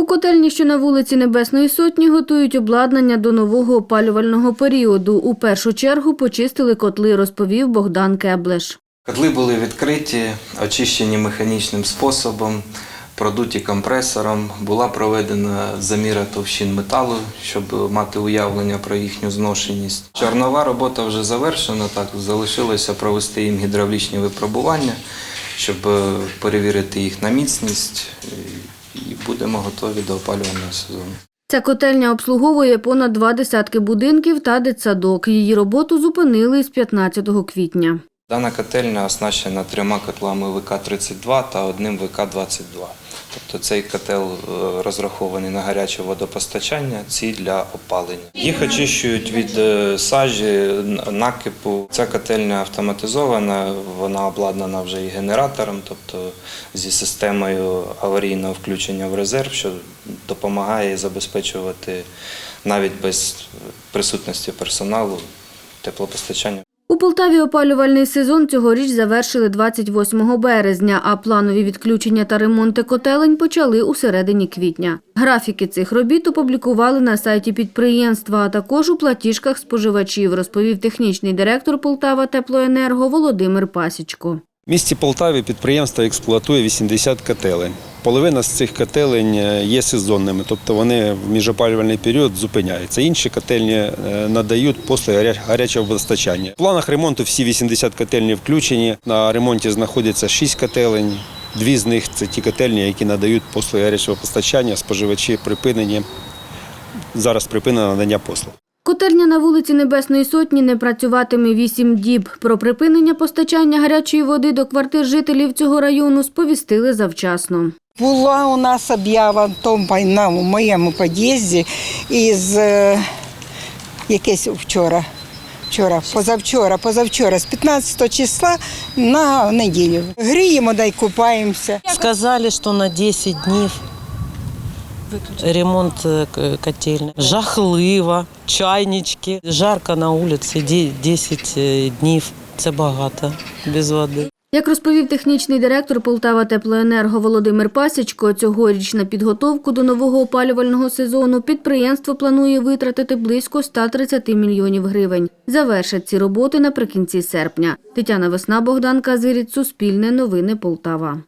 У котельні, що на вулиці Небесної Сотні, готують обладнання до нового опалювального періоду. У першу чергу почистили котли, розповів Богдан Кеблеш. Котли були відкриті, очищені механічним способом, продуті компресором. Була проведена заміра товщин металу, щоб мати уявлення про їхню зношеність. Чорнова робота вже завершена, так залишилося провести їм гідравлічні випробування, щоб е, перевірити їх на міцність, і будемо готові до опалювального сезону. Ця котельня обслуговує понад два десятки будинків та дитсадок. Її роботу зупинили з 15 квітня. Дана котельня оснащена трьома котлами ВК-32 та одним ВК-22. Тобто цей котел е, розрахований на гаряче водопостачання, ці для опалення. Їх очищують від е, сажі, накипу. Ця котельня автоматизована, вона обладнана вже і генератором, тобто зі системою аварійного включення в резерв, що допомагає забезпечувати навіть без присутності персоналу теплопостачання. Полтаві опалювальний сезон цьогоріч завершили 28 березня, а планові відключення та ремонти котелень почали у середині квітня. Графіки цих робіт опублікували на сайті підприємства, а також у платіжках споживачів, розповів технічний директор Полтава Теплоенерго Володимир Пасічко. В місті Полтаві підприємство експлуатує 80 котелень. Половина з цих котелень е, є сезонними, тобто вони в міжопалювальний період зупиняються. Інші котельні е, надають послуги гарячого водостачання. В планах ремонту всі 80 котельні включені. На ремонті знаходяться 6 котелень. Дві з них це ті котельні, які надають послуги гарячого постачання, споживачі припинені. Зараз припинено надання послуг. Котельня на вулиці Небесної Сотні не працюватиме 8 діб. Про припинення постачання гарячої води до квартир жителів цього району сповістили завчасно. Була у нас об'ява в тому на моєму під'їзді із е, якесь вчора. Вчора, позавчора, позавчора, з 15 числа на неділю. Гріємо да й купаємося. Сказали, что на 10 днів ремонт э, котельной. Жахливо, чайнички. Жарко на вулиці, ді- 10 е, днів. Це багато без води. Як розповів технічний директор Полтава Теплоенерго Володимир Пасічко, цьогоріч на підготовку до нового опалювального сезону підприємство планує витратити близько 130 мільйонів гривень. Завершать ці роботи наприкінці серпня. Тетяна Весна, Богдан Казиріць, Суспільне новини Полтава.